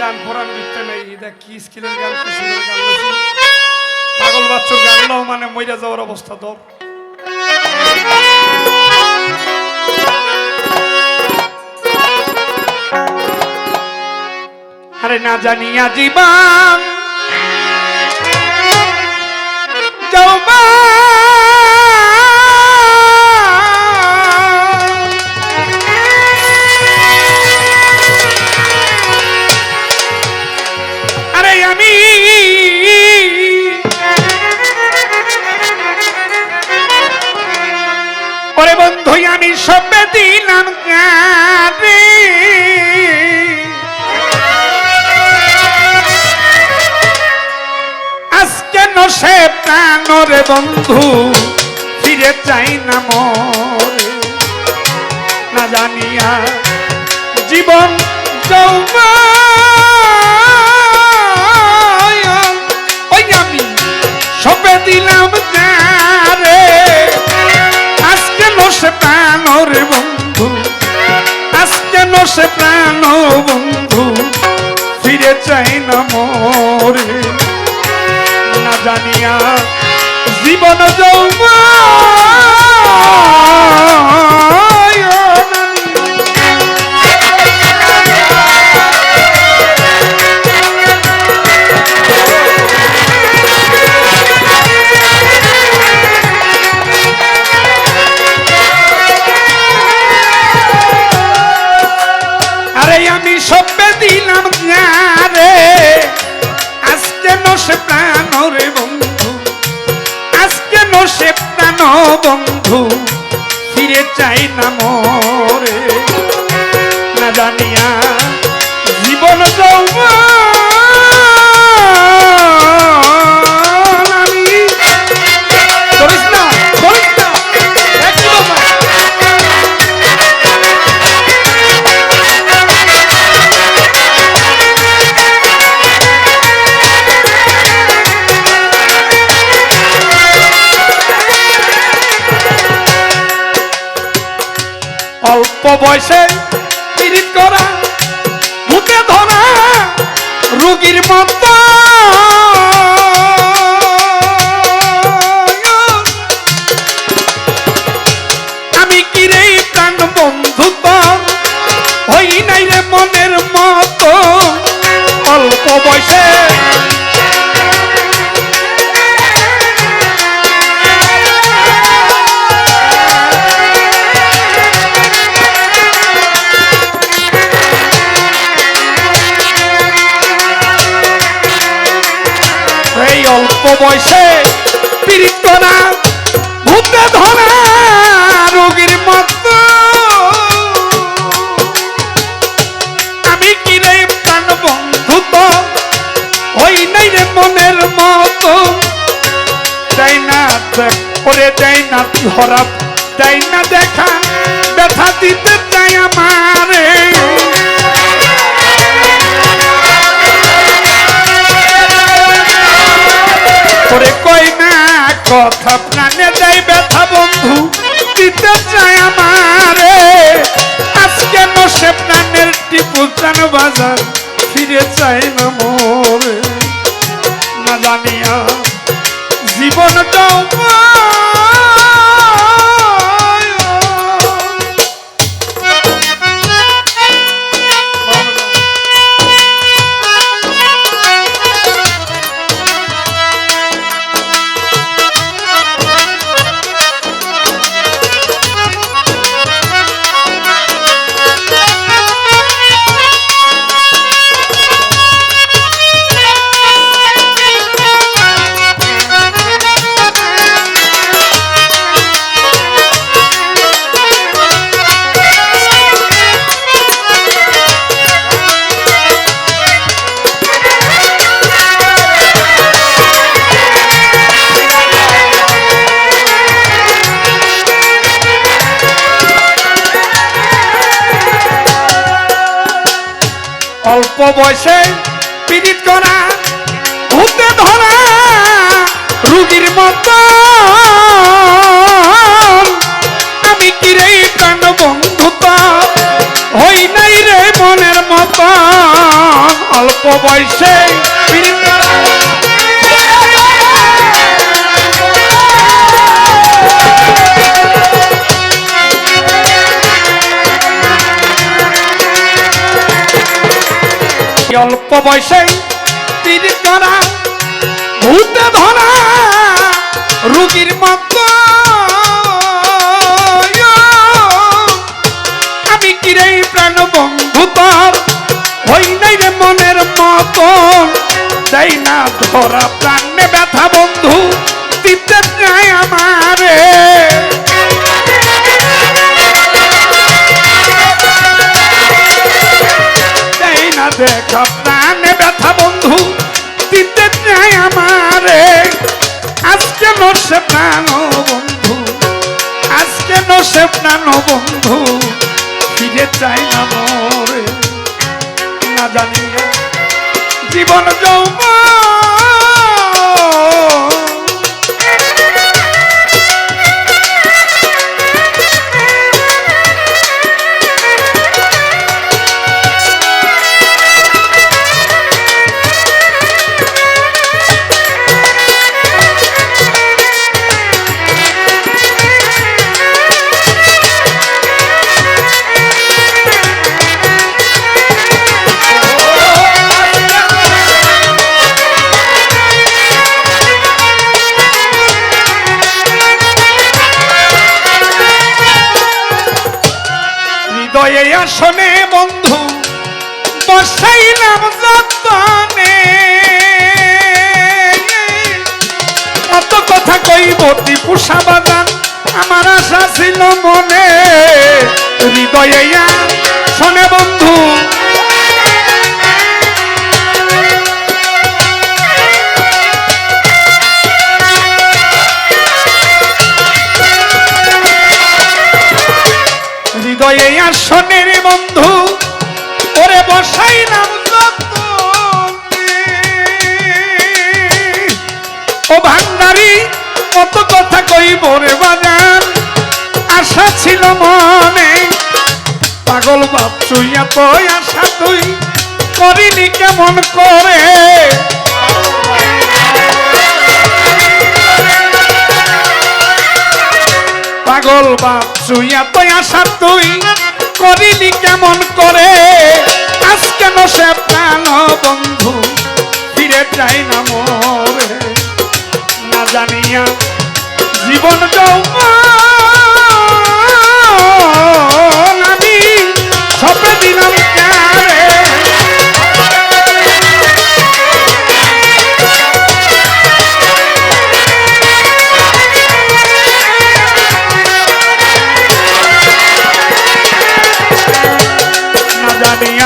গান পরান দিতে নেই, এটা কি স্কিলের গান, কি সুন্দর গান। পাগল বাচ্চুর গান নাও মানে মইরা যাওয়ার অবস্থা তোর আরে না জানিয়া জীবন ওরে আমি সবে দিলাম গানে আজকে নসে প্রাণরে বন্ধু, ফিরে চাই না মরে। না জানিয়া জীবন যৌবন নসে প্রাণ বন্ধু ফিরে চাই না মোরে। না জানিয়া জীবন যৌবন। চাই না মোরে। না জানিয়া জীবন যৌবন বয়সে পীড়িত করা ভূতে ধরা রোগীর মতো। আমি কি রে প্রাণ বন্ধু তো? হই নাই রে মনের মতো। তাই না ওরে দেয় না ধরা তাই না দেখা, ব্যথা দিতে চাই আমারে। করে কই না? কথা প্রাণে দেয় ব্যথা, বন্ধু, দিতে চায় আমারে। আজকে বসে প্রাণের টিপু চান বাজার, ফিরে চাই না মোরে। না জানিয়া জীবন অল্প বয়সে পীড়িত করা ভূতে ধরা, রুগীর মতো। আমি কি রে প্রাণ বন্ধুতা হই নাই রে মনের মতো। অল্প বয়সে পীড়িত অল্প বয়সে পীড়িত করা ভূতে ধরা রুগীর মতো। আমি কিরে প্রাণ বন্ধু তোর? হই নাই রে মনের মতন। তাই না ধরা প্রাণে ব্যথা বন্ধু, দিতে চাই আমারে। দেখা প্রাণ বন্ধু আজকে নসে নানো বন্ধু ফিরে চাই না মরে। না জানি জীবন যৌব হৃদয়ে আসনে বন্ধু, বসাইলাম যতনে এত কথা কইব পুষা বাগান? আমার আশা ছিল মনে, হৃদয়ে হৃদয়ে বন্ধু, ওরে বসাইলাম। ও ভান্ডারি, কত কথা কইব রে বাজান, আশা ছিল মনে পাগল ভাবছু এত আশা তুই, করিনি কেমন করে পাগল বাপসু এত আশা তুই করিলি কেমন করে? আজ কেন সে প্রাণ বন্ধু, ফিরে চাই না মোরে। না জানিয়া জীবন যৌবন আমি সপে দিলাম